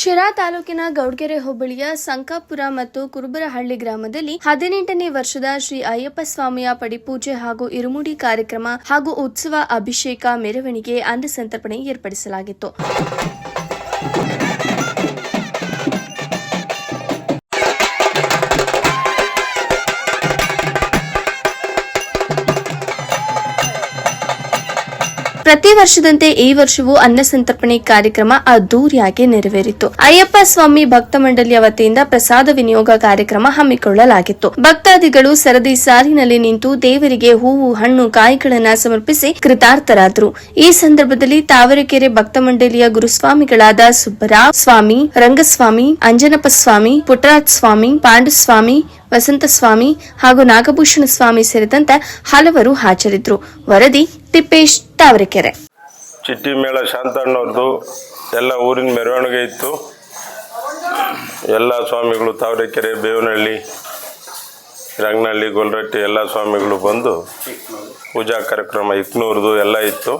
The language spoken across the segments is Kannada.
ಶಿರಾ ತಾಲೂಕಿನ ಗೌಡ್ಗೆರೆ ಹೋಬಳಿಯ ಸಂಕಾಪುರ ಮತ್ತು ಕುರುಬರಹಳ್ಳಿ ಗ್ರಾಮದಲ್ಲಿ ಹದಿನೆಂಟನೇ ವರ್ಷದ ಶ್ರೀ ಅಯ್ಯಪ್ಪ ಸ್ವಾಮಿಯ ಪಡಿಪೂಜೆ ಹಾಗೂ ಇರುಮುಡಿ ಕಾರ್ಯಕ್ರಮ ಹಾಗೂ ಉತ್ಸವ ಅಭಿಷೇಕ ಮೆರವಣಿಗೆ ಅನ್ನ ಸಂತರ್ಪಣೆ ಏರ್ಪಡಿಸಲಾಗಿತ್ತು. ಪ್ರತಿ ವರ್ಷದಂತೆ ಈ ವರ್ಷವೂ ಅನ್ನ ಸಂತರ್ಪಣೆ ಕಾರ್ಯಕ್ರಮ ಅದ್ದೂರಿಯಾಗಿ ನೆರವೇರಿತು. ಅಯ್ಯಪ್ಪ ಸ್ವಾಮಿ ಭಕ್ತ ಮಂಡಳಿಯ ವತಿಯಿಂದ ಪ್ರಸಾದ ವಿನಿಯೋಗ ಕಾರ್ಯಕ್ರಮ ಹಮ್ಮಿಕೊಳ್ಳಲಾಗಿತ್ತು. ಭಕ್ತಾದಿಗಳು ಸರದಿ ಸಾಲಿನಲ್ಲಿ ನಿಂತು ದೇವರಿಗೆ ಹೂವು, ಹಣ್ಣು, ಕಾಯಿಗಳನ್ನ ಸಮರ್ಪಿಸಿ ಕೃತಾರ್ಥರಾದರು. ಈ ಸಂದರ್ಭದಲ್ಲಿ ತಾವರೆಕೆರೆ ಭಕ್ತ ಮಂಡಳಿಯ ಗುರುಸ್ವಾಮಿಗಳಾದ ಸುಬ್ಬರಾವ್ ಸ್ವಾಮಿ, ರಂಗಸ್ವಾಮಿ, ಅಂಜನಪ್ಪ ಸ್ವಾಮಿ ಪುಟ್ಟರಾಜ್ ಸ್ವಾಮಿ ಪಾಂಡುಸ್ವಾಮಿ ವಸಂತ ಸ್ವಾಮಿ ಹಾಗೂ ನಾಗಭೂಷಣ ಸ್ವಾಮಿ ಸೇರಿದಂತೆ ಹಲವರು ಹಾಜರಿದ್ದರು. ವರದಿ ತಿಪ್ಪೇಶ್ ತಾವರೆಕೆರೆ. ಚಿಟ್ಟಿ ಮೇಳ ಶಾಂತಣ್ಣವ್ರದ್ದು ಎಲ್ಲ ಊರಿನ ಮೆರವಣಿಗೆ ಇತ್ತು. ಎಲ್ಲ ಸ್ವಾಮಿಗಳು ತಾವರೆಕೆರೆ, ಬೇವನಹಳ್ಳಿ, ರಂಗನಹಳ್ಳಿ, ಗೊಲ್ರಟ್ಟಿ ಎಲ್ಲ ಸ್ವಾಮಿಗಳು ಬಂದು ಪೂಜಾ ಕಾರ್ಯಕ್ರಮ ಇಕ್ನೂರ್ದು ಎಲ್ಲ ಇತ್ತು.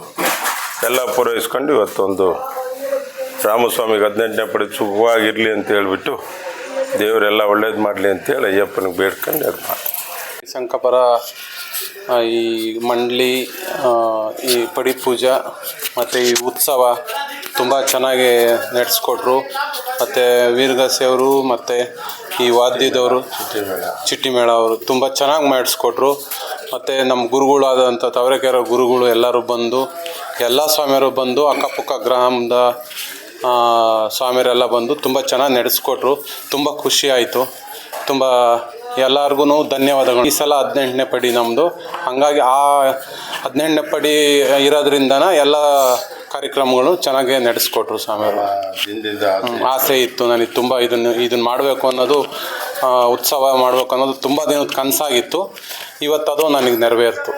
ಎಲ್ಲ ಪೂರೈಸ್ಕೊಂಡು ಇವತ್ತೊಂದು ರಾಮಸ್ವಾಮಿಗೆ ಹದಿನೆಂಟನೇ ಪಡಿ ಸುಖವಾಗಿರಲಿ ಅಂತ ಹೇಳ್ಬಿಟ್ಟು ದೇವರೆಲ್ಲ ಒಳ್ಳೇದು ಮಾಡಲಿ ಅಂತೇಳಿ ಅಯ್ಯಪ್ಪನಿಗೆ ಬೇಡ್ಕೊಂಡು ಅದು ಮಾಡಿ ಸಂಕಪರ ಈ ಮಂಡ್ಲಿ ಈ ಪಡಿ ಪೂಜಾ ಮತ್ತು ಈ ಉತ್ಸವ ತುಂಬ ಚೆನ್ನಾಗಿ ನಡೆಸ್ಕೊಟ್ರು. ಮತ್ತು ವೀರಗಸೆಯವರು ಮತ್ತು ಈ ವಾದ್ಯದವರು ಚಿಟ್ಟಿ ಮೇಳ ಅವರು ತುಂಬ ಚೆನ್ನಾಗಿ ಮಾಡಿಸ್ಕೊಟ್ರು. ಮತ್ತು ನಮ್ಮ ಗುರುಗಳಾದಂಥ ತವರೆಕೆರೆ ಗುರುಗಳು ಎಲ್ಲರೂ ಬಂದು, ಎಲ್ಲ ಸ್ವಾಮಿಯವರು ಬಂದು ಅಕ್ಕಪಕ್ಕ ಗ್ರಾಮದ ಸ್ವಾಮಿಯರೆಲ್ಲ ಬಂದು ತುಂಬ ಚೆನ್ನಾಗಿ ನಡೆಸ್ಕೊಟ್ರು. ತುಂಬ ಖುಷಿ ಆಯಿತು. ತುಂಬ ಎಲ್ಲರಿಗೂ ಧನ್ಯವಾದಗಳು. ಈ ಸಲ ಹದಿನೆಂಟನೇ ಪಡಿ ನಮ್ಮದು ಹಾಗಾಗಿ ಆ ಹದಿನೆಂಟನೇ ಪಡಿ ಇರೋದ್ರಿಂದನ ಎಲ್ಲ ಕಾರ್ಯಕ್ರಮಗಳು ಚೆನ್ನಾಗೇ ನಡೆಸ್ಕೊಟ್ರು ಸ್ವಾಮಿಯವರು. ಆಸೆ ಇತ್ತು ನನಗೆ ತುಂಬ ಇದನ್ನು ಇದನ್ನು ಮಾಡಬೇಕು ಅನ್ನೋದು ಉತ್ಸವ ಮಾಡಬೇಕು ಅನ್ನೋದು ತುಂಬ ದಿನದ ಕನಸಾಗಿತ್ತು. ಇವತ್ತು ಅದು ನನಗೆ ನೆರವೇರ್ತು.